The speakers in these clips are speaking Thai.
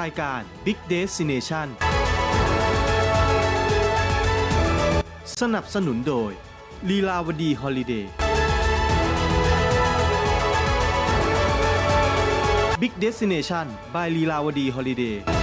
รายการ Big Destination สนับสนุนโดย ลีลาวดีฮอลิเดย์ Big Destination by ลีลาวดีฮอลิเดย์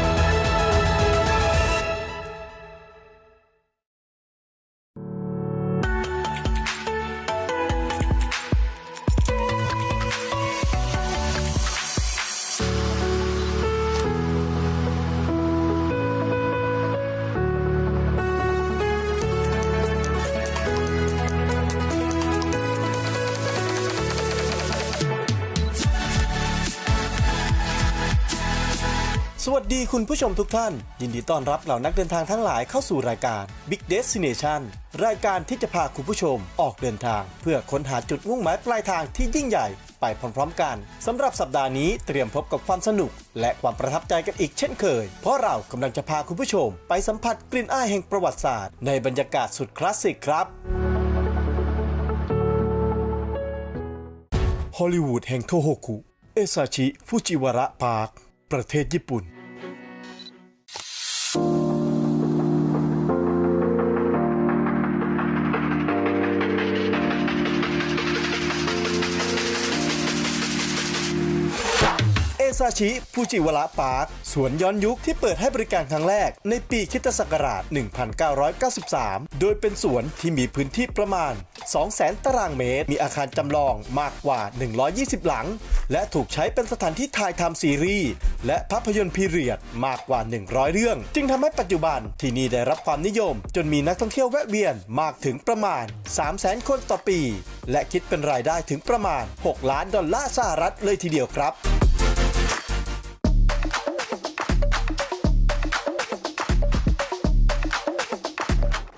คุณผู้ชมทุกท่าน ยินดีต้อนรับเหล่านักเดินทางทั้งหลายเข้าสู่รายการ Big Destination รายการที่จะพาคุณผู้ชมออกเดินทาง เพื่อค้นหาจุดมุ่งหมายปลายทางที่ยิ่งใหญ่ไปพร้อมๆกันสำหรับสัปดาห์นี้เตรียมพบกับความสนุก และความประทับใจกันอีกเช่นเคย เพราะเรากำลังจะพาคุณผู้ชม ไปสัมผัสกลิ่นอายแห่งประวัติศาสตร์ ในบรรยากาศสุดคลาสสิกครับฮอลลีวูดแห่งโทโฮคุเอซาชิ ฟูจิวาระพาร์คประเทศญี่ปุ่นาชิฟูจิวาระพาร์คสวนย้อนยุคที่เปิดให้บริการครั้งแรก ในปีคิตศักราช 1993 โดยเป็นสวนที่มีพื้นที่ประมาณ 200,000 ตารางเมตร มีอาคารจำลองมากกว่า 120 หลัง และถูกใช้เป็นสถานที่ถ่ายทำซีรีส์ และภาพยนตร์พีเรียดมากกว่า 100 เรื่อง จึงทำให้ปัจจุบันที่นี่ได้รับความนิยม จนมีนักท่องเที่ยวแวะเวียนมากถึงประมาณ 300,000 คนต่อปี และคิดเป็นรายได้ถึงประมาณ 6 ล้านดอลลาร์สหรัฐเลยทีเดียวครับ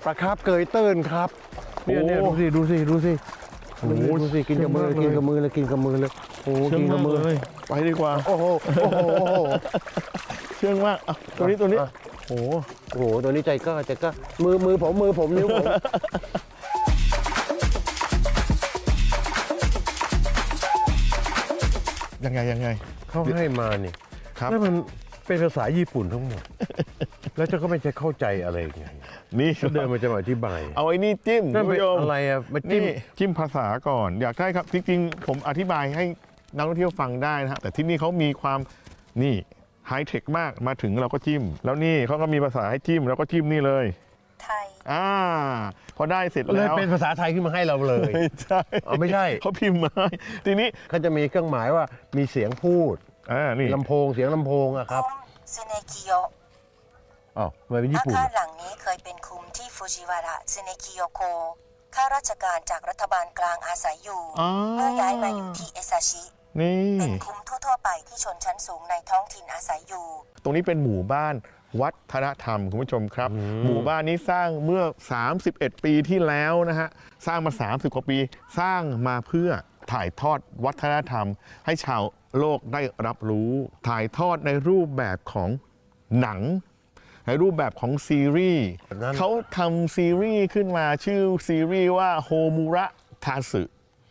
ปลาคาร์ฟเกยตื้นครับเนี่ยเนี่ยโอ้ดูสิดูสิดูสิโอ้โหดูสิกินกับมือเชื่กิอนมากเลยกับมือเลยกินกับมือเลยโอ้โหเชื่อกินงกับมากมือเลยไปดีกว่าโอ้โหโอ้โหโอ้โหเชื่องมากอะตัวนี้ตัวนี้อะโอ้โหโอ้โหตัวนี้ใจกล้าใจกล้ามือมือผมมือผมนิ้วผมยังไงยังไงเขาให้มานี่ครับแล้วมันเป็นภาษาญี่ปุ่นทั้งหมด แล้วเจะก็ไม่จะเข้าใจอะไรไง นี่เขาเดินมาจะมาอธิบาย เอาไอ้นี่จิ้มนั่นคุณเป็นผู้ชมอะไรอะมาจิ้นี่มจิ้มภาษาก่อน อยากได้ครับจริงๆผมอธิบายให้นักท่องเที่ยวฟังได้นะฮะแต่ที่นี่เขามีความนี่ไฮเทคมากมาถึงเราก็จิ้ม แล้วนี่เขาก็มีภาษาให้จิ้มแล้วก็จิ้มนี่เลย ไทย อ่า พอได้เสร็จเลยแล้วเป็นภาษาไทยขึ้นมาให้เราเลย ไม่ใช่อ๋อไม่ใช่ เขาพิมพ์มาให้ทีนี้เขาจะมีเครื่องหมายว่ามีเสียงพูดอ่านี่ลำโพงเสียงลำโพงอะครับคุมซึเนกิโย อ้าวทำไมเป็นญี่อาปุ่นคารหลังนี้เคยเป็นคุมที่ฟูจิวาระซึเนกิโยโกข้าราชการจากรัฐบาลกลางอาศัยอยู่ อ๋อเมื่อย้ายมาอยู่ที่เอซาชิ นี่ เป็นคุมทั่วๆไปที่ชนชั้นสูงในท้องถิ่นอาศัยอยู่ ตรงนี้เป็นหมู่บ้านวัฒนธรรมคุณผู้ชมครับ หมู่บ้านนี้สร้างเมื่อ 31 ปีที่แล้วนะฮะ สร้างมา 30 กว่าปี สร้างมาเพื่อถ่ายทอดวัฒนธรรม ให้ชาวโลกได้รับรู้ ถ่ายทอดในรูปแบบของหนัง ในรูปแบบของซีรีส์แบบนั้น เขาทำซีรีส์ขึ้นมาชื่อซีรีส์ว่าโฮมูระทาสึ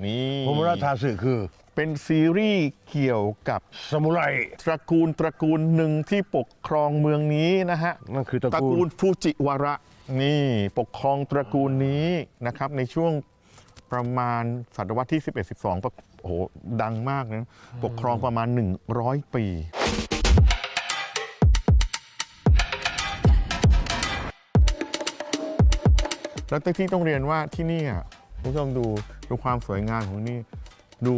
นี่โมมุระทาสึคือเป็นซีรีส์เกี่ยวกับซามูไรตระกูลตระกูลหนึ่งที่ปกครองเมืองนี้นะฮะ นั่นคือตระตระกูกูลลฟูจิวาระนี่ปกครองตระกูลนี้นะครับ ในช่วงประมาณศตวรรษที่ 11 12ปะโอ้โหดังมากนะปกครองประมาณ 100 ปี แล้วที่ต้องเรียนว่าที่นี่คุณผู้ชมดูดูความสวยงามของนี่ดู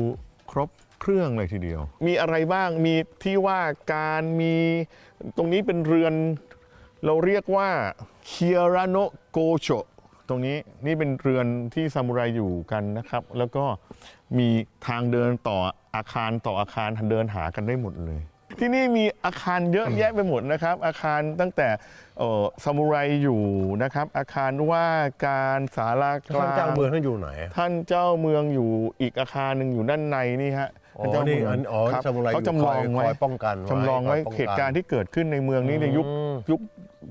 ครบเครื่องเลยทีเดียว มีอะไรบ้างมีที่ว่าการมีตรงนี้เป็นเรือน เราเรียกว่าเคียราโนโกโชตรงนี้นี่เป็นเรือนที่ซามูไรอยู่กันนะครับ แล้วก็มีทางเดินต่ออาคารต่ออาคารเดินหากันได้หมดเลย ที่นี่มีอาคารเยอะแยะไปหมดนะครับ อาคารตั้งแต่เอ่อซามูไรอยู่นะครับ อาคารว่าการศาลากลาท่านงเจ้าเมืองท่านอยู่ไหน ท่านเจ้าเมืองอยู่อีกอาคารหนึ่งอยู่ด้านในนี่ฮะอ๋อท่านเจ้านี่เมืองอันอ๋อครับซามูไรเขาอยู่จำลองคอยไว้คอยป้องกันไว้จำลองไว้คอยป้องกันเหตุการณ์ที่เกิดขึ้นในเมืองนี้ในยุคอืมยุค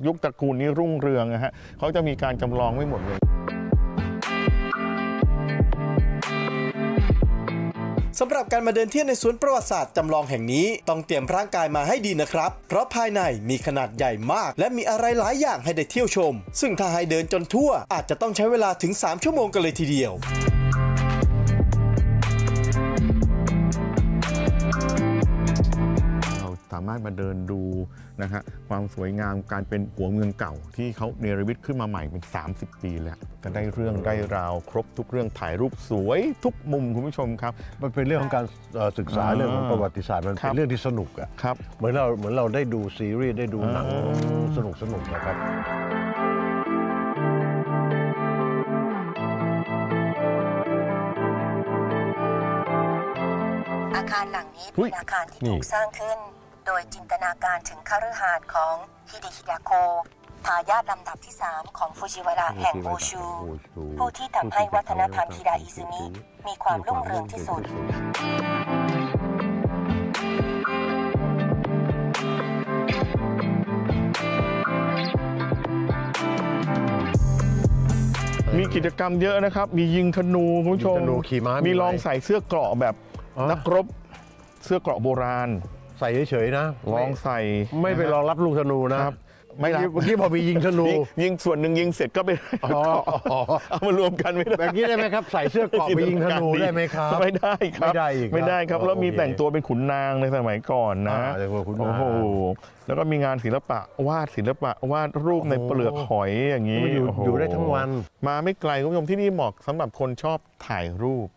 ยุคตระกูลนี้รุ่งเรืองนะฮะเขาจะมีการจำลองไว้หมดเลย สำหรับการมาเดินเที่ยวในสวนประวัติศาสตร์จำลองแห่งนี้ต้องเตรียมร่างกายมาให้ดีนะครับ เพราะภายในมีขนาดใหญ่มาก และมีอะไรหลายอย่างให้ได้เที่ยวชม ซึ่งถ้าให้เดินจนทั่วอาจจะต้องใช้เวลาถึง 3 ชั่วโมงกันเลยทีเดียวาสามารถมาเดินดูนะฮะความสวยงามการเป็นหัวเมืองเก่า ที่เขาเนรมิตขึ้นมาใหม่เป็น 30 ปีแล้วก็ได้เรื่องได้ราวครบทุกเรื่องถ่ายรูปสวยทุกมุมคุณผู้ชมครับ มันเป็นเรื่องของการเอ่อศึกษาอ่าเรื่องของประวัติศาสตร์มันครัเป็นบเรื่องที่สนุกอะครับ เหมือนเราเหมือนเราได้ดูซีรีส์ได้ดูหนังอ่า สนุกสนุกนะครับ อาคารหลังนี้อุ๊เป็ยนอาคารที่นี่ ถูกสร้างขึ้น โดยจินตนาการถึงคฤหาสน์ของฮิเดฮิดาโคทายาทลำดับที่ 3 ของฟูจิวาระแห่งโอชู ผู้ที่ทำให้วัฒนธรรมฮิดาอิซึมิมีความรุ่งเรืองที่สุด มีกิจกรรมเยอะนะครับ มียิงธนูคุณผู้ชมยิงธนูขี่ม้ามีมีลองอะไรใส่เสื้อเกราะแบบอ๋อนักรบเสื้อเกราะโบราณ ใส่เฉยๆนะลองใส่ ไม่ไปรองรับลูกธนูนะครับ ไม่รับ เมื่อกี้พอมียิงธนู ยิงยิงส่วนหนึ่งยิงเสร็จก็ไปอ๋ออ๋อ เอามารวมกันไม่ได้ แบบนี้ได้ไหมครับ ใส่เสื้อเกราะไปยิงธนูได้ไหมครับ ไม่ได้ครับไม่ได้อีกครับไม่ได้ครับ แล้วมีโอเคแต่งตัวเป็นขุนนางในสมัยก่อนนะอ่าแต่ว่าขุนนาง โอ้โหแล้วก็มีงานศิลปะวาดศิลปะวาดรูปในเปลือกหอยอย่างนี้มันอยู่โโห อยู่ได้ทั้งวัน มาไม่ไกลคุณผู้ชมที่นี่เหมาะสำหรับคนชอบถ่ายรูป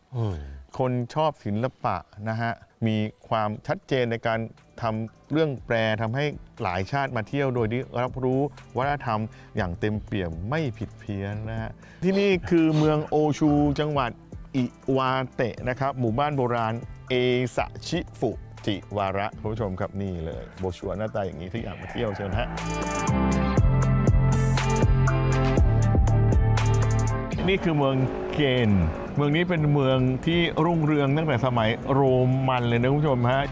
คนชอบศิลปะนะฮะ มีความชัดเจนในการทำเรื่องแปรทำให้หลายชาติมาเที่ยวโดยที่รับรู้วัฒนธรรมอย่างเต็มเปี่ยมไม่ผิดเพี้ยนนะฮะที่นี่คือเมืองโอชูจังหวัดอิวาเตะนะครับ หมู่บ้านโบราณเอสะชิฟุจิวาระคุณผู้ชมครับนี่เลย โบชัวหน้าตาอย่างนี้ที่อยากมาเที่ยวเชิญฮะ นี่คือเมืองเกนเมืองนี้เป็นเมืองที่รุ่งเรืองตั้งแต่สมัยโรมันเลยนะคุณผู้ชมฮะ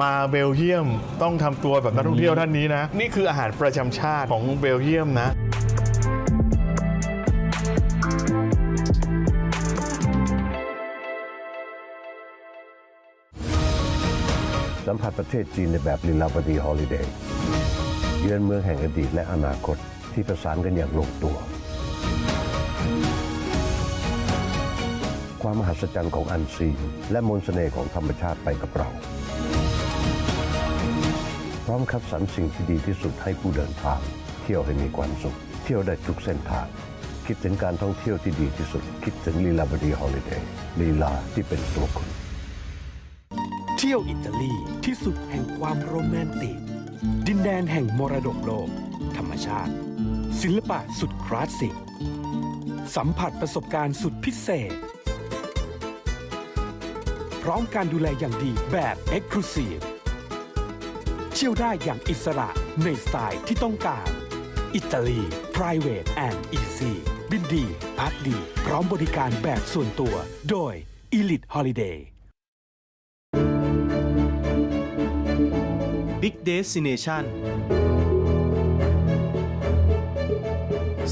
มาเบลเยียมต้องทำตัวแบบนักท่องเที่ยวท่านนี้นะ นี่คืออาหารประจำชาติของเบลเยียมนะสัมผัสประเทศจีนในแบบลีลาวดีฮอลิเดย์เยือนเมืองแห่งอดีตและอนาคต ที่ประสานกันอย่างลงตัว ความมหัศจรรย์ของอันซีนและมนต์เสน่ห์ของธรรมชาติไปกับเรา พร้อมคัดสรรสิ่งที่ดีที่สุดให้ผู้เดินทาง เที่ยวให้มีความสุข เที่ยวได้ทุกเส้นทาง คิดถึงการท่องเที่ยวที่ดีที่สุด คิดถึงลีลาวดีฮอลิเดย์ลีลาที่เป็นตัวคุณเที่ยวอิตาลีที่สุดแห่งความโรแมนติก ดินแดนแห่งมรดกโลก ธรรมชาติ ศิลปะสุดคลาสสิก สัมผัสประสบการณ์สุดพิเศษ พร้อมการดูแลอย่างดีแบบ e x c l u s i v e เที่ยวได้อย่างอิสระในสไตล์ที่ต้องการ อิตาลี private and easy บินดี พักดี พร้อมบริการแบบส่วนตัว โดย Elite Holiday Big Destination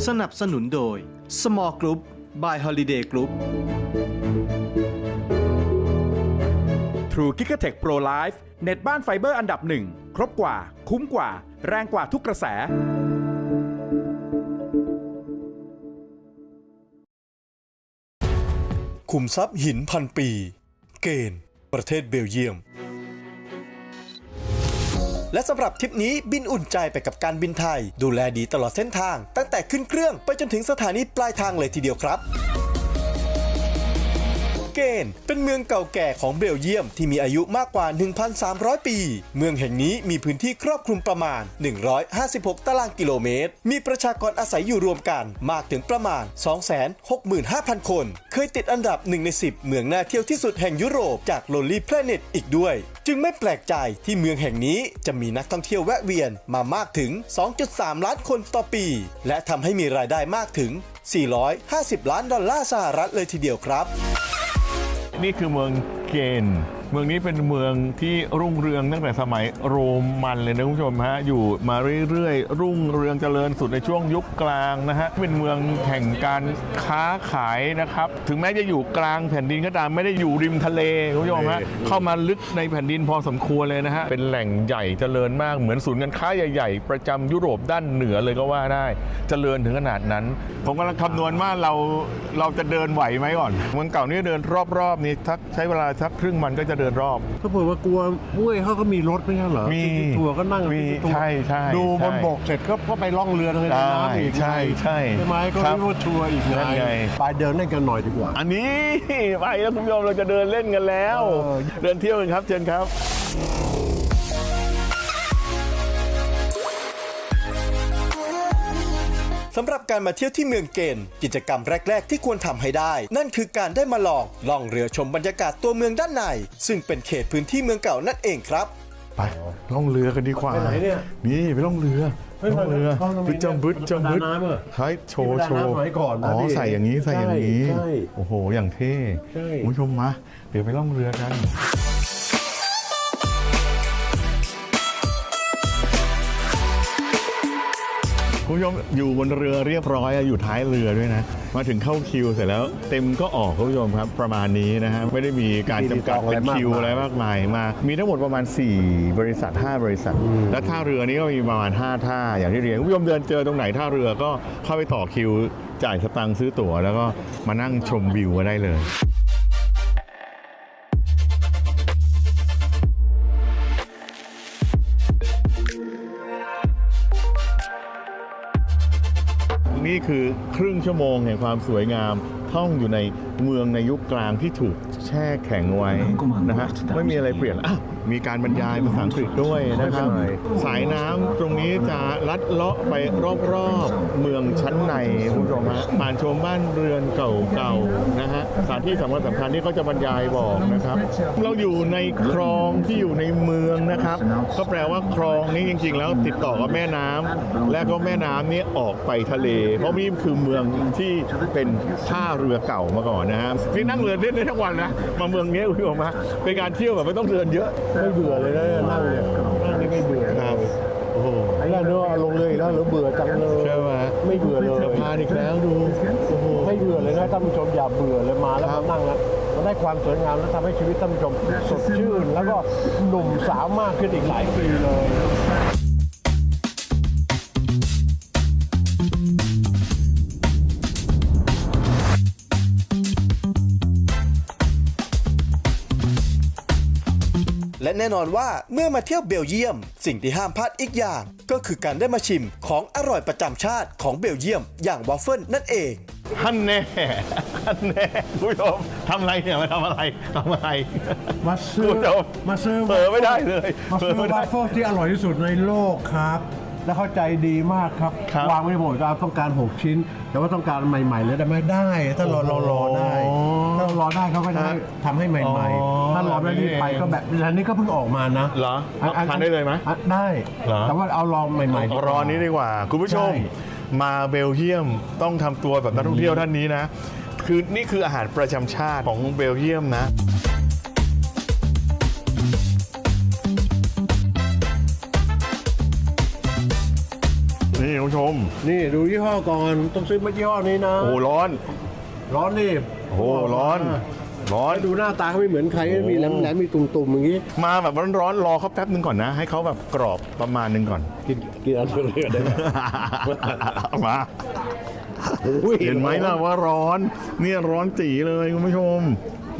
สนับสนุนโดย Small Group by Holiday Group True g i g a t e c h Pro Life เน็ตบ้านไฟเบอร์อันดับหนึ่ง ครบกว่า คุ้มกว่า แรงกว่าทุกกระแส ขุมทรัพย์หินพันปี เกณฑ์ ประเทศเบลเยียม และสำหรับทริปนี้บินอุ่นใจไปกับการบินไทย ดูแลดีตลอดเส้นทาง ตั้งแต่ขึ้นเครื่องไปจนถึงสถานีปลายทางเลยทีเดียวครับ เกนเป็นเมืองเก่าแก่ของเบลเยียมที่มีอายุมากกว่า 1,300 ปี เมืองแห่งนี้มีพื้นที่ครอบคลุมประมาณ 156 ตารางกิโลเมตร มีประชากรอาศัยอยู่รวมกันมากถึงประมาณ 265,000 คน เคยติดอันดับ 1 ใน 10 เมืองน่าเที่ยวที่สุดแห่งยุโรปจาก Lonely Planet อีกด้วย จึงไม่แปลกใจที่เมืองแห่งนี้จะมีนักท่องเที่ยวแวะเวียนมามากถึง 2.3 ล้านคนต่อปี และทำให้มีรายได้มากถึง 450 ล้านดอลลาร์สหรัฐเลยทีเดียวครับ นี่คือเมืองเกน เมืองนี้เป็นเมืองที่รุ่งเรืองตั้งแต่สมัยโรมันเลยนะคุณผู้ชมฮะอยู่มาเรื่อยๆ รุ่งเรืองเจริญสุดในช่วงยุคกลางนะฮะเป็นเมืองแห่งการค้าขายนะครับ ถึงแม้จะอยู่กลางแผ่นดินก็ตามไม่ได้อยู่ริมทะเลคุณผู้ชมฮะเข้ามาลึกในแผ่นดินพอสมควรเลยนะฮะเป็นแหล่งใหญ่เจริญมากเหมือนศูนย์การค้าใหญ่ ๆ ประจำยุโรปด้านเหนือเลยก็ว่าได้ เจริญถึงขนาดนั้น ผมกำลังคำนวณว่าเราเราจะเดินไหวไหมก่อนเมืองเก่านี่เดินรอบๆนี่ทักใช้เวลาสักครึ่งมันก็จะเดินรอบ ถ้าเผื่อว่ากลัวบ้วยเขาก็มีรถไม่ใช่เหรอมีที่ทัวร์ก็นั่งมีที่ทัวร์ใช่ใช่ดูบนใช่บกเสร็จก็ก็ไปล่องเรือในน้ำอีกใช่ใช่ใช่ไหมก็ครับเรียกว่าทัวร์อีกนั่นไงไปเดินเล่นกันหน่อยดีกว่า อันนี้ไปแล้วคุณผู้ชมเราจะเดินเล่นกันแล้วเออเดินเที่ยวกันครับเชิญครับ สำหรับการมาเที่ยวที่เมืองเกณฑ์กิจกรรมแรก ๆ ที่ควรทำให้ได้ นั่นคือการได้มาลองล่องเรือชมบรรยากาศตัวเมืองด้านใน ซึ่งเป็นเขตพื้นที่เมืองเก่านั่นเองครับ ไปล่องเรือกันดีกว่าไปไหนเนี่ยนี่ไปล่องเรือเฮ้ยล่องเรือเขาทำไมบึดจำบึดจำบึดดำน้ำเหรอใช่โชว์ที่โชดำว์น้ำสมัยก่อนนะอ๋อพี่ใส่อย่างนี้ใส่อย่างนี้ใช่ใช่โอ้โหอย่างเท่ใช่คุณผู้ชมมาเดี๋ยวไปล่องเรือกัน คุณผู้ชมอยู่บนเรือเรียบร้อยอะอยู่ท้ายเรือด้วยนะ มาถึงเข้าคิวเสร็จแล้ว เต็มก็ออกคุณผู้ชมครับประมาณนี้นะฮะไม่ได้มีการจำกัดเป็นคิวอะไรมากมายมา มีทั้งหมดประมาณ 4 บริษัท 5 บริษัท และท่าเรือนี้ก็มีประมาณ 5 ท่าอย่างที่เรียนคุณผู้ชมเดินเจอตรงไหนท่าเรือก็เข้าไปต่อคิว จ่ายสตังค์ซื้อตั๋วแล้วก็มานั่งชมวิวก็ได้เลย นี่คือครึ่งชั่วโมงแห่งความสวยงาม ท่องอยู่ในเมืองในยุคกลางที่ถูกแช่แข็งไว้นะฮะไม่มีอะไรเปลี่ยนอะ มีการบรรยายภาษาอังกฤษด้วยนะครับ สายน้ำตรงนี้จะลัดเลาะไปรอบๆเมืองชั้นในคุณผู้ชมฮะผ่านชมบ้านเรือนเก่าๆนะฮะสถานที่สำคัญสำคัญที่เขาจะบรรยายบอกนะครับ เราอยู่ในคลองที่อยู่ในเมืองนะครับ ก็แปลว่าคลองนี้จริง ๆ แล้วติดต่อกับแม่น้ำและก็แม่น้ำนี้ออกไปทะเล เพราะนี่คือเมืองที่เป็นท่าเรือเก่ามาก่อนนะฮะนี่นั่งเรือเล่นได้ทั้งวันนะมาเมืองนี้คุณผู้ชมฮะเป็นการเที่ยวแบบไม่ต้องเดินเยอะไม่เบื่อเลยนะนั่งเนี่ยนั่งนี่ไม่เบื่อครับโอ้โหไอ้นั่นเนอะลงเลยแล้วหรือเบื่อจังเลยใช่ไหมไม่เบื่อเลยมานอีกแล้วดูโอ้โหไม่เบื่อเลยนะท่านผู้ชมอย่าเบื่อเลยมาแล้วมานั่งแล้วมันได้ความสวยงามแล้วทำให้ชีวิตท่านผู้ชมสดชื่น แล้วก็หนุ่มสาวมากขึ้นอีกหลายปีเลย และแน่นอนว่าเมื่อมาเที่ยวเบลเยียม สิ่งที่ห้ามพลาดอีกอย่าง ก็คือการได้มาชิมของอร่อยประจำชาติของเบลเยียม อย่างวาฟเฟิลนั่นเองท่านแน่ท่านแน่คุณผู้ชมทำอะไรเนี่ยมาทำอะไรทำอะไร มาซื้อคุณผู้ชมมาซื้อเผลอไม่ได้เลยมาซื้อเผลอไม่ได้ วาฟเฟิลที่อร่อยที่สุดในโลกครับ แล้วเข้าใจดีมากครับ ครับวางไว้หมดเราต้องการ 6 ชิ้น แต่ว่าต้องการใหม่ๆเลยได้ไหมได้ ถ้ารอรอรอได้อ๋อถ้ารอได้เขาก็จะให้ทำให้ใหม่ อ๋อๆ ถ้ารอไม่รีบไปก็แบบอันนี้ก็เพิ่งออกมานะเหรอทานได้เลยไหมอะได้ เหรอ แต่ว่าเอาลองใหม่ๆดีกว่า รอนี้ดีกว่า คุณผู้ชม ใช่ มาเบลเยียมต้องทำตัวแบบนักท่องเที่ยวท่านนี้นะ คือนี่คืออาหารประจำชาติของเบลเยียมนะ นี่คุณผู้ชม นี่ดูยี่ห้อก่อนต้องซื้อมายี่ห้อนี้นะโอ้ร้อน ร้อนนี่โอ้ร้อน ร้อน ดูหน้าตาเขาไม่เหมือนใครมีแหลมแหลมๆมีตุ่มๆอย่างนี้ มาแบบร้อนๆรอเขาแป๊บนึงก่อนนะ ให้เขาแบบกรอบประมาณนึงก่อน กินกินอันเดียวเลยได้ไหมมาเห็นไหมล่ะว่าร้อน เนี่ยร้อนจีเลยคุณผู้ชม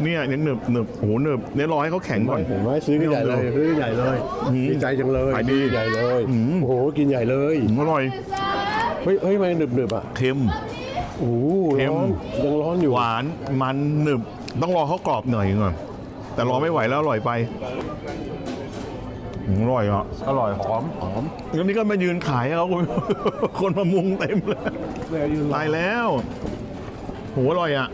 เนี่ยยังหนึบหนึบโอ้โหหนึบเนี่ยรอให้เขาแข็งก่อนเห็นไหมซื้อกันใหญ่เลยซื้อกันใหญ่เลยอืมดีใจจังเลยขายดีซื้อใหญ่เลยอืม โอ้โหกินใหญ่เลยอืมอร่อยเฮ้ยเฮ้ยทำไมหนึบหนึบๆอะเค็ม โอ้โหเค็ม ร้อนยังร้อนอยู่หวานมันหนึบต้องรอเขากรอบหน่อยก่อนแต่รอไม่ไหวแล้วอร่อยไปอืมอร่อยอะอร่อยหอมหอมแล้วนี่ก็มายืนขายให้เขาคุณ คนมามุงเต็มเลยตายแล้วโหอร่อยอะ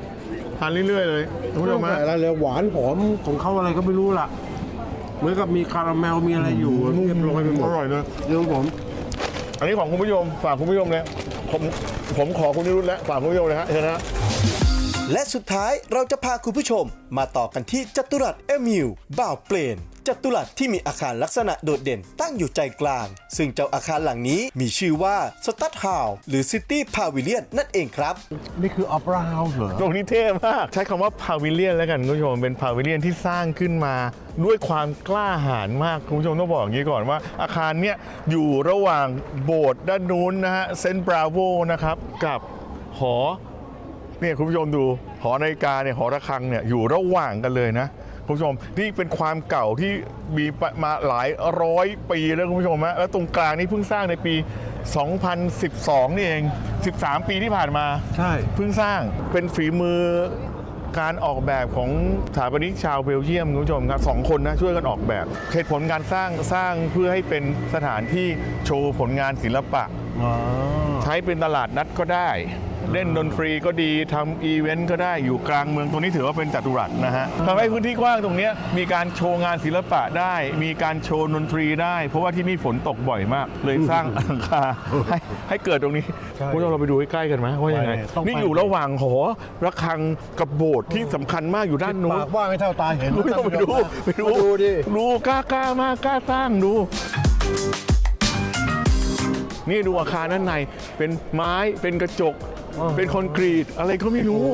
ทานเรื่อยๆเลยคุณผู้ชมไม่ฮะอะไรเลยหวานหอมของเขาอะไรก็ไม่รู้ล่ะ เหมือนกับมีคาราเมลมีอะไรอยู่เรียบร้อยไปหมดอร่อยเลยเรื่องผมอันนี้ของคุณผู้ชมฝากคุณผู้ชมเลยผมผมขอคุณนิรุตแล้วฝากคุณผู้ชมเลยฮะเชิญนะฮะและสุดท้ายเราจะพาคุณผู้ชมมาต่อกันที่จัตุรัสเอมิลบ่าวเปลน จัตุรัสที่มีอาคารลักษณะโดดเด่นตั้งอยู่ใจกลาง ซึ่งเจ้าอาคารหลังนี้มีชื่อว่าสตัดฮาวหรือซิตี้พาวิเลียนนั่นเองครับ นี่คือออปราเฮาส์เหรอตรงนี้เท่มาก ใช้คำว่าพาวิเลียนแล้วกันคุณผู้ชมเป็นพาวิเลียนที่สร้างขึ้นมาด้วยความกล้าหาญมากคุณผู้ชมต้องบอกอย่างนี้ก่อนว่า อาคารเนี้ยอยู่ระหว่างโบสถ์ด้านนู้นนะฮะเซนต์บราโวนะครับกับหอเนี่ยคุณผู้ชมดูหอนาฬิกาเนี่ยหอระฆังเนี่ยอยู่ระหว่างกันเลยนะ คุณผู้ชมนี่เป็นความเก่าที่มีมาหลายร้อยปีแล้วคุณผู้ชมฮะแล้วตรงกลางนี่เพิ่งสร้างในปี 2012 นี่เอง 13 ปีที่ผ่านมาใช่เพิ่งสร้างเป็นฝีมือการออกแบบของสถาปนิกชาวเบลเยียมคุณผู้ชมครับสองคนนะช่วยกันออกแบบเหตุผลการสร้างสร้างเพื่อให้เป็นสถานที่โชว์ผลงานศิลปะอ๋อใช้เป็นตลาดนัดก็ได้ เล่นดนตรีก็ดีทำอีเวนต์ก็ได้อยู่กลางเมืองตรงนี้ถือว่าเป็นจัตุรัสนะฮะทำให้พื้นที่กว้างตรงเนี้ยมีการโชว์งานศิลปะได้ มีการโชว์ดนตรีได้ เพราะว่าที่นี่ฝนตกบ่อยมาก เลยสร้างหลังคาให้ให้เกิดตรงนี้คุณผู้ชมเราไปดูใกล้ๆกันไหมว่ายังไงนี่อยู่ระหว่างหอระฆังกับโบสถ์ที่สำคัญมากอยู่ด้านนู้นปากว่าไม่เท่าตาเห็นดูไปดูไปดูมาดูดิดูกล้ากล้ามากกล้าสร้างดู นี่ดูอาคารด้านในเป็นไม้เป็นกระจก เป็นคอนกรีตอะไรก็ไม่รู้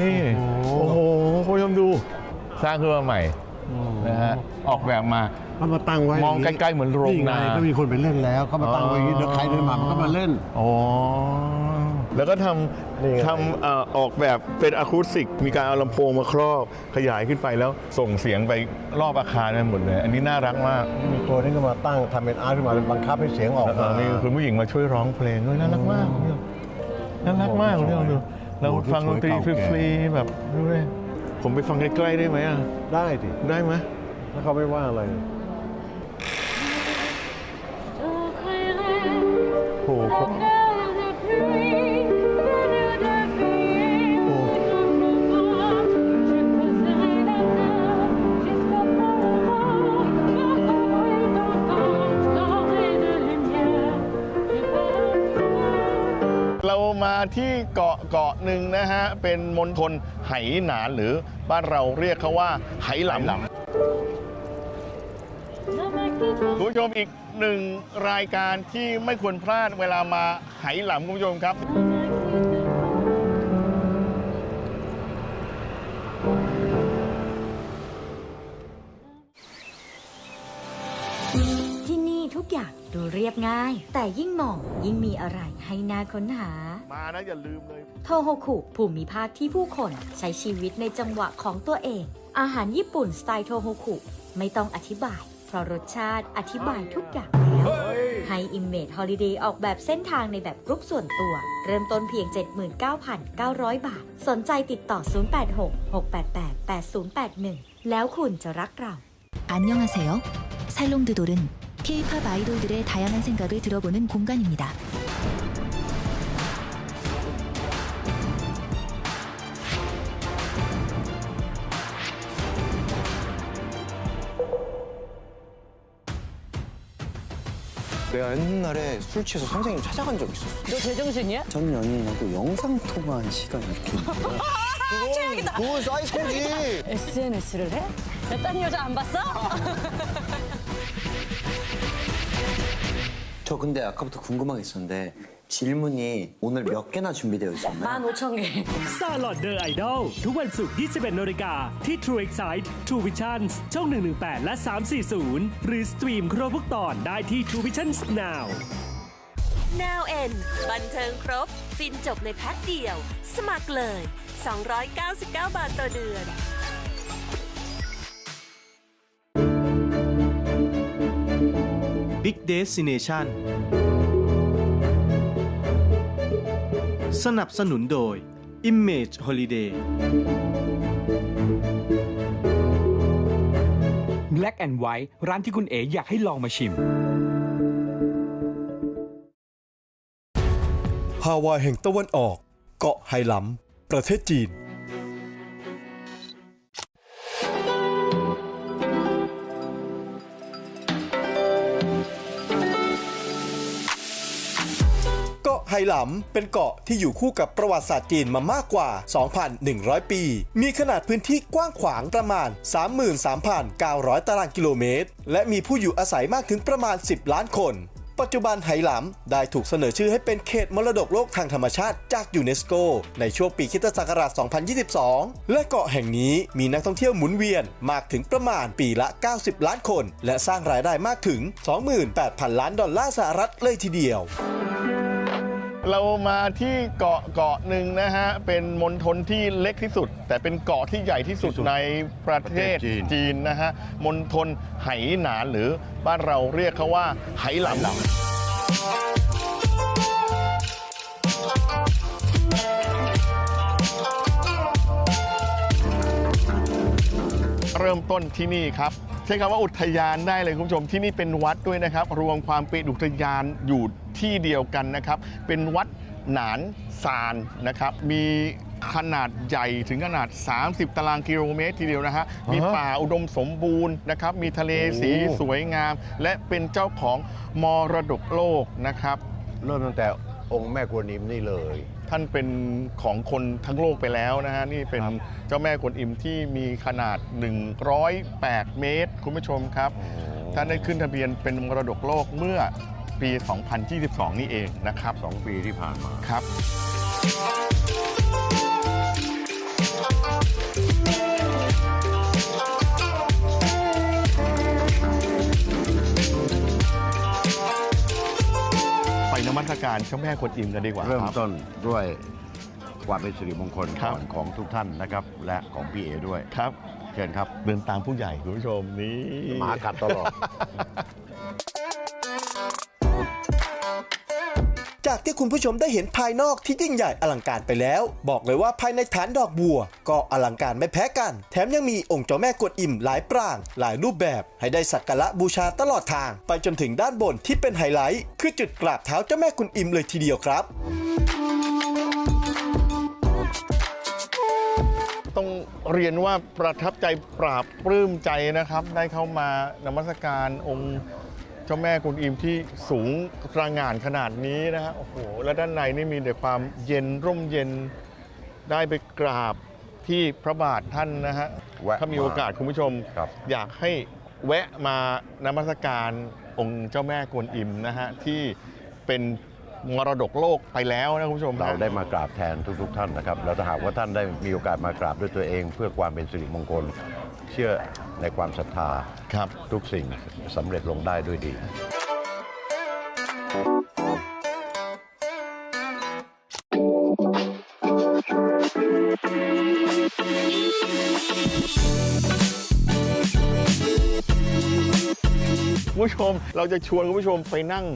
นี่โอ้โหคุณผู้ชมดู สร้างขึ้นมาใหม่นะฮะออกแบบมาเขามาตั้งไว้มองใกล้ๆเหมือนโรงไงนาก็มีคนไปเล่นแล้วเขามาตั้งไว้อย่างนี้เดี๋ยวใครเดินมามันก็มาเล่นอ๋อ แล้วก็ทนี่ไงำทำเอ่อออกแบบเป็นอะคูสติก มีการเอาลำโพงมาครอบขยายขึ้นไปแล้วส่งเสียงไปรอบอาคารนั้นหมดเลย อันนี้น่ารักมากมีตัวนี้ก็มาตั้งทำเป็นอาร์ตขึ้นมาเป็นบังคับให้เสียงออกแล้วมานี่คุณผู้หญิงมาช่วยร้องเพลงด้วยน่ารักมากคุณผู้ชมน่ารักมากคุณผู้ชมดูเราฟังดนตรีฟรีๆแบบด้วยผมไปฟังใกล้ๆได้ไหมอะได้ดิได้ไหม แล้วเขาไม่ว่าอะไรโอ้โหโที่เกาะเกาะหนึ่งนะฮะ เป็นมณฑลไหหนานหรือบ้านเราเรียกเขาว่าไหหลำคุณผู้ชมอีกหนึ่งรายการที่ไม่ควรพลาดเวลามาไหหลำคุณผู้ชมครับที่นี่ทุกอย่างดูเรียบง่าย แต่ยิ่งมองยิ่งมีอะไรให้น่าค้นหา มานะอย่าลืมเลย โทโฮคุภูมิภาคที่ผู้คนใช้ชีวิตในจังหวะของตัวเอง อาหารญี่ปุ่นสไตล์โทโฮคุไม่ต้องอธิบาย เพราะรสชาติอธิบายทุกอย่างแล้วให้อิมเมจฮอลิเดย์ออกแบบเส้นทางในแบบกรุ๊ปส่วนตัว เริ่มต้นเพียง 79,900 บาท สนใจติดต่อ 086-688-8081 แล้วคุณจะรักเรา 안녕하세요. 살롱드돌은 K-팝 아이돌들의 다양한 생각을 들어보는 공간입니다. 옛날에 술 취해서 선생님 찾아간 적 있었어. 너 제정신이야? 전 연인하고 영상 통화한 시간이 이렇게 있는 거야. 그건, 그건 사이코지. SNS를 해? 야, 딴 여자 안 봤어? 저 근데 아까부터 궁금한 게 있었는데 질문이 오늘 몇 개나 준비되어 있었나요? 15,000개. ซาลอดเดอร์ไอดอลทุกวันศุกร์ 21นาฬิกาที่ True Excite True Visions ช่อง 118 และ 340 หรือสตรีมครบทุกตอนได้ที่ True Visions Now Now N บันเทิงครบ ฟินจบในแพ็คเดียว สมัครเลย 299 บาทต่อเดือน Big Destination สนับสนุนโดย Image Holiday Black and White ร้านที่คุณเอ๋อยากให้ลองมาชิม ฮาวายแห่งตะวันออก เกาะไหหลำประเทศจีน ไหหลำ เป็นเกาะที่อยู่คู่กับประวัติศาสตร์จีนมามากกว่า 2,100 ปี มีขนาดพื้นที่กว้างขวางประมาณ 33,900 ตารางกิโลเมตร และมีผู้อยู่อาศัยมากถึงประมาณ 10 ล้านคนปัจจุบันไหหลำได้ถูกเสนอชื่อให้เป็นเขตมรดกโลกทางธรรมชาติจากยูเนสโก ในช่วงปีคริสตศักราช 2022 และเกาะแห่งนี้มีนักท่องเที่ยวหมุนเวียนมากถึงประมาณปีละ 90 ล้านคน และสร้างรายได้มากถึง 28,000 ล้านดอลลาร์สหรัฐเลยทีเดียว เรามาที่เกาะเกาะหนึ่งนะฮะ เป็นมณฑลที่เล็กที่สุด แต่เป็นเกาะที่ใหญ่ที่สุดในประเทศประเทศจีนจีนนะฮะมณฑลไหหนานหรือบ้านเราเรียกเขาว่าไหหลำเริ่มต้นที่นี่ครับใช้คำว่าอุทยานได้เลยคุณผู้ชมที่นี่เป็นวัดด้วยนะครับ รวมความเป็นอุทยานอยู่ ที่เดียวกันนะครับ เป็นวัดหนานซานนะครับ มีขนาดใหญ่ถึงขนาด 30 ตารางกิโลเมตรทีเดียวนะฮะ มีป่าอุดมสมบูรณ์นะครับ มีทะเลสีสวยงาม และเป็นเจ้าของมรดกโลกนะครับ เริ่มตั้งแต่องค์แม่กวนอิมนี่เลย ท่านเป็นของคนทั้งโลกไปแล้วนะฮะ นี่เป็นเจ้าแม่กวนอิมที่มีขนาด 108 เมตร คุณผู้ชมครับ ท่านได้ขึ้นทะเบียนเป็นมรดกโลกเมื่อ ปี 2022 นี่เองนะครับ 2 ปีที่ผ่านมา ครับ ไปนมัสการเจ้าแม่กวนอิมกันดีกว่าเริ่มครับต้นด้วยความเป็นสิริมงคลครับ ก่อนของทุกท่านนะครับ และของพี่เอด้วย ครับ เชิญครับ เดินตามผู้ใหญ่คุณผู้ชมนี่หมากัดตลอด จากที่คุณผู้ชมได้เห็นภายนอกที่ยิ่งใหญ่อลังการไปแล้ว บอกเลยว่าภายในฐานดอกบัว ก็อลังการไม่แพ้กัน แถมยังมีองค์เจ้าแม่กวนอิมหลายปราง หลายรูปแบบ ให้ได้สักการะบูชาตลอดทาง ไปจนถึงด้านบนที่เป็นไฮไลท์คือจุดกราบเท้าเจ้าแม่กวนอิมเลยทีเดียวครับต้องเรียนว่าประทับใจปราบปลื้มใจนะครับ ได้เข้ามานมัสการองค์ เจ้าแม่กุนอิมที่สูงตระหง่านขนาดนี้นะฮะโอ้โหและด้านในนี่มีแต่ความเย็นร่มเย็นได้ไปกราบที่พระบาทท่านนะฮะแวะถ้ามีโอกาสคุณผู้ชม ครับ อยากให้แวะมานมัสการองค์เจ้าแม่กวนอิมนะฮะที่เป็น มรดกโลกไปแล้วนะคุณผู้ชมฮะเราได้มากราบแทนทุก ๆ ท่านนะครับแล้วถ้าหากว่าท่านได้มีโอกาสมากราบด้วยตัวเอง เพื่อความเป็นสิริมงคล เชื่อในความศรัทธาครับทุกสิ่งสำเร็จลงได้ด้วยดีคุณผู้ชมเราจะชวนคุณผู้ชมไปนั่ง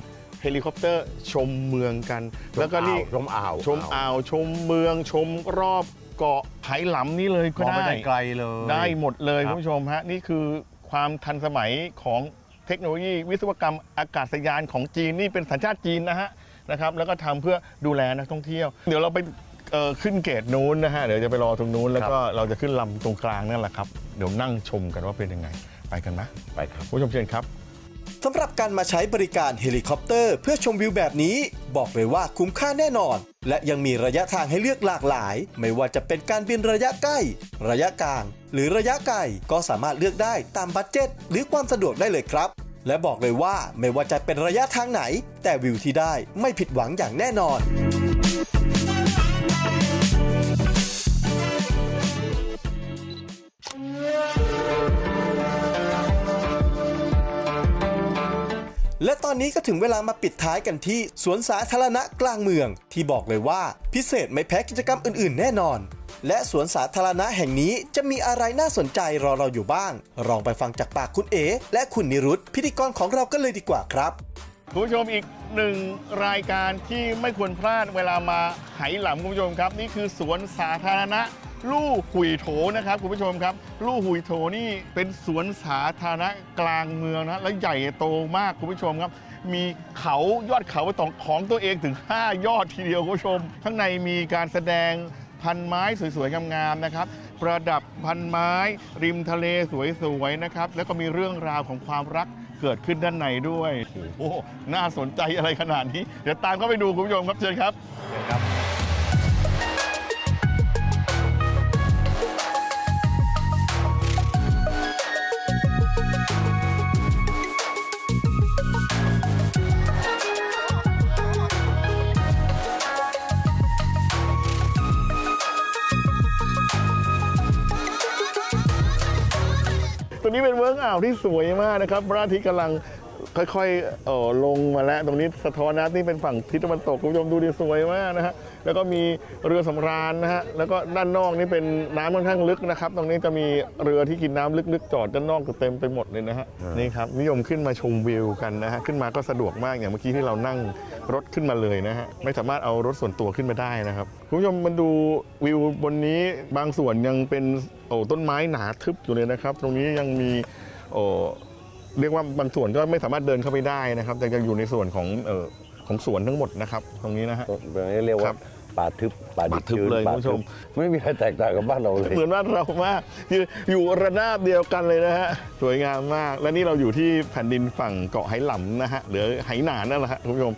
เฮลิคอปเตอร์ชมเมืองกัน แล้วก็นี่ชมอ่าวชมอ่าวชมเมืองชมรอบเกาะไหหลำนี่เลยก็มองไปได้ได้ไกลเลย ได้หมดเลยครับคุณผู้ชมฮะนี่คือความทันสมัยของเทคโนโลยี วิศวกรรมอากาศยานของจีนนี่เป็นสัญชาติจีนนะฮะนะครับแล้วก็ทำเพื่อดูแลนักท่องเที่ยว เดี๋ยวเราไปเอ่อขึ้นเกตนู้นนะฮะเดี๋ยวจะไปรอตรงนู้น แล้วก็เราจะขึ้นลำตรงกลางนั่นแหละครับ เดี๋ยวนั่งชมกันว่าเป็นยังไง ไปกันนะไปครับคุณผู้ชมเชิญครับ สำหรับการมาใช้บริการเฮลิคอปเตอร์เพื่อชมวิวแบบนี้ บอกเลยว่าคุ้มค่าแน่นอน และยังมีระยะทางให้เลือกหลากหลาย ไม่ว่าจะเป็นการบินระยะใกล้ ระยะกลาง หรือระยะไกลก็สามารถเลือกได้ตามบัตเจ็ตหรือความสะดวกได้เลยครับ และบอกเลยว่าไม่ว่าจะเป็นระยะทางไหน แต่วิวที่ได้ไม่ผิดหวังอย่างแน่นอน และตอนนี้ก็ถึงเวลามาปิดท้ายกันที่สวนสาธารณะกลางเมือง ที่บอกเลยว่าพิเศษไม่แพ้กิจกรรมอื่น ๆ แน่นอน และสวนสาธารณะแห่งนี้จะมีอะไรน่าสนใจรอเราอยู่บ้าง ลองไปฟังจากปากคุณเอ และคุณนิรุตพิธีกรของเรากันเลยดีกว่าครับคุณผู้ชมอีกหนึ่งรายการที่ไม่ควรพลาดเวลามาไหหลำคุณผู้ชมครับ นี่คือสวนสาธารณะ ลู่หุยโถนะครับคุณผู้ชมครับ ลู่หุยโถนี่เป็นสวนสาธารณะกลางเมืองนะและใหญ่โตมากคุณผู้ชมครับ มีเขายอดเขาตองของตัวเองถึง 5 ยอดทีเดียวคุณผู้ชม ข้างในมีการแสดงพันไม้สวยๆงามๆนะครับ ประดับพันไม้ ริมทะเลสวยๆนะครับ แล้วก็มีเรื่องราวของความรักเกิดขึ้นด้านในด้วยโอ้โหน่าสนใจอะไรขนาดนี้ เดี๋ยวตามเข้าไปดูคุณผู้ชมครับเชิญครับเชิญครับาวที่สวยมากนะครับพระอาทิตย์กำลังค่อยๆเออลงมาแล้วตรงนี้สะท้อนน้ำนี่เป็นฝั่งทิศตะวันตกคุณผู้ชมดูดีสวยมากนะฮะแล้วก็มีเรือสำราญนะฮะแล้วก็ด้านนอกนี่เป็นน้ำค่อนข้างลึกนะครับ ตรงนี้จะมีเรือที่กินน้ำลึกๆ จอดด้านนอกเต็มไปหมดเลยนะฮะนี่ครับนิยมขึ้นมาชมวิวกันนะฮะขึ้นมาก็สะดวกมากอย่างเมื่อกี้ที่เรานั่งรถขึ้นมาเลยนะฮะไม่สามารถเอารถส่วนตัวขึ้นมาได้นะครับคุณผู้ชมมาดูวิวบนนี้บางส่วนยังเป็นโอ้ต้นไม้หนาทึบอยู่เลยนะครับ ตรงนี้ยังมีโอ้ เรียกว่าบางส่วนก็ไม่สามารถเดินเข้าไปได้นะครับ แต่ยังอยู่ในส่วนของเออของสวนทั้งหมดนะครับ ตรงนี้นะฮะแบบนี้เรียกว่าป่าทึบป่าดิบป่าทึบชื้นเลยป่าคุณผู้ชมทึบไม่มีอะไรแตกต่างกับบ้านเราเลย เหมือนว่านเรามากอยู่อยู่ระนาบเดียวกันเลยนะฮะสวยงามมาก และนี่เราอยู่ที่แผ่นดินฝั่งเกาะไหหลำนะฮะหรือไหหนานนั่นแหละฮะคุณผู้ชม